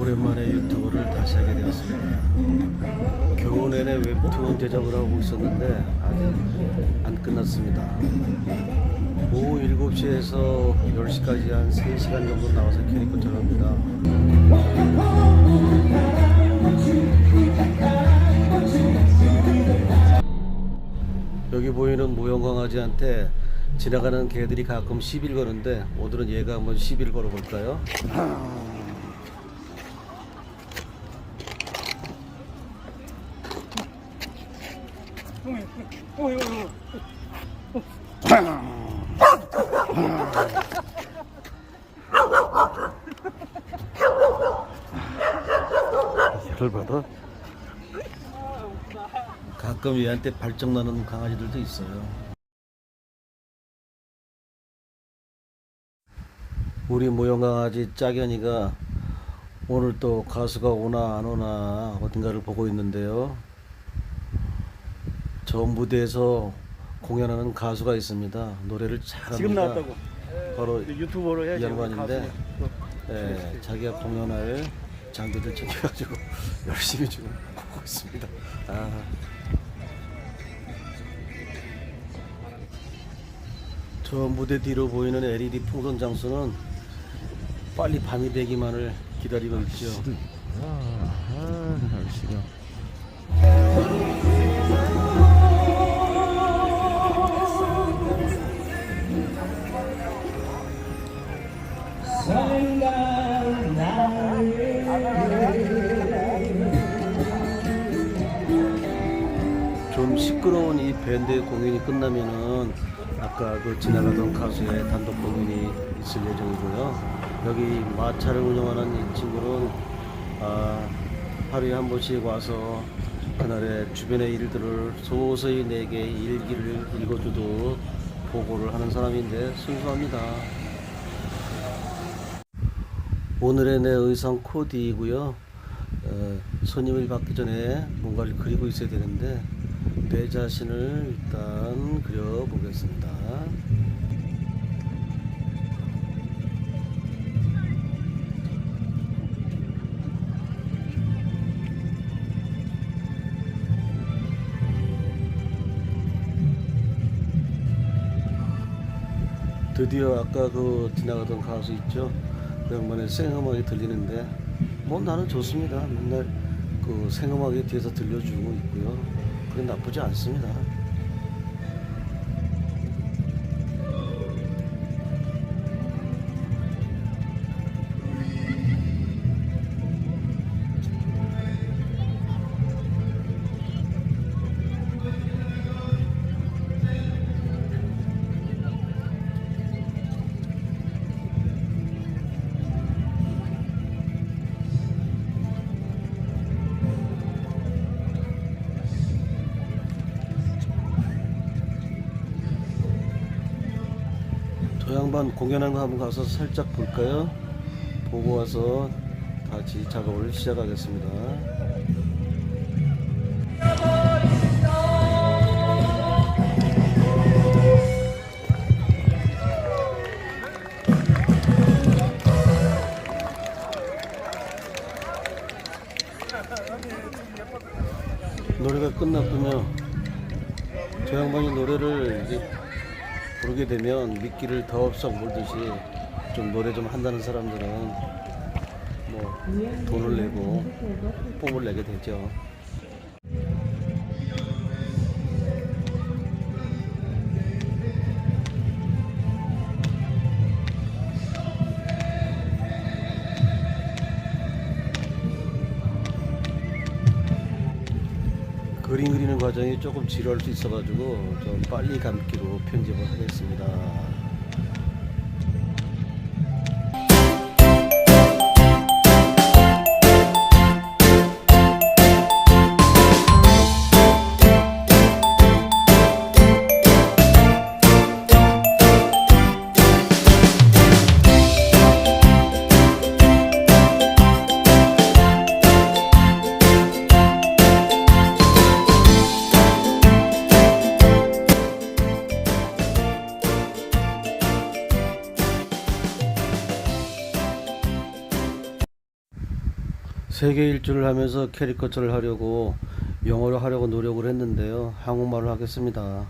오랜만에 유튜브를 다시 하게 되었습니다. 겨우 내내 웹툰 제작을 하고 있었는데 아직 안 끝났습니다. 오후 7시에서 10시까지 한 3시간 정도 나와서 캐릭터 촬영합니다. 여기 보이는 모형 강아지한테 지나가는 개들이 가끔 시비를 거는데 오늘은 얘가 한번 시비를 걸어볼까요? 열 받아? 가끔 얘한테 발정 나는 강아지들도 있어요. 우리 모형 강아지 짜견이가 오늘 또 가수가 오나 안 오나 어딘가를 보고 있는데요. 저 무대에서 공연하는 가수가 있습니다. 노래를 잘합니다. 지금 나왔다고. 바로 유튜버로 해야지. 가수. 예, 자기가 공연할 장비들 챙겨가지고 열심히 지금 보고 있습니다. 아. 저 무대 뒤로 보이는 LED 풍선 장수는 빨리 밤이 되기만을 기다리고 있죠. 좀 시끄러운 이 밴드의 공연이 끝나면은 아까 그 지나가던 가수의 단독 공연이 있을 예정이고요. 여기 마차를 운영하는 이 친구는 아, 하루에 한 번씩 와서 그날의 주변의 일들을 소소히 내게 일기를 읽어주듯 보고를 하는 사람인데 순수합니다. 오늘의 내 의상 코디이고요. 어, 손님을 받기 전에 뭔가를 그리고 있어야 되는데 내 자신을 일단 그려보겠습니다. 드디어 아까 그 지나가던 가수 있죠? 그 양반의 생음악이 들리는데 뭐 나는 좋습니다. 맨날 그 생음악에 뒤에서 들려주고 있고요. 그게 나쁘지 않습니다. 저 양반 공연한 거 한번 가서 살짝 볼까요? 보고 와서 다시 작업을 시작하겠습니다. 노래가 끝났군요. 저 양반이 노래를 이제 부르게 되면 미끼를 더없석 물듯이 좀 노래 좀 한다는 사람들은 뭐 돈을 내고 뽕을 내게 되죠. 그림 그리는 과정이 조금 지루할 수 있어가지고 좀 빨리 감기로 편집을 하겠습니다. 세계 일주를 하면서 캐리커처를 하려고 영어로 하려고 노력을 했는데요. 한국말로 하겠습니다.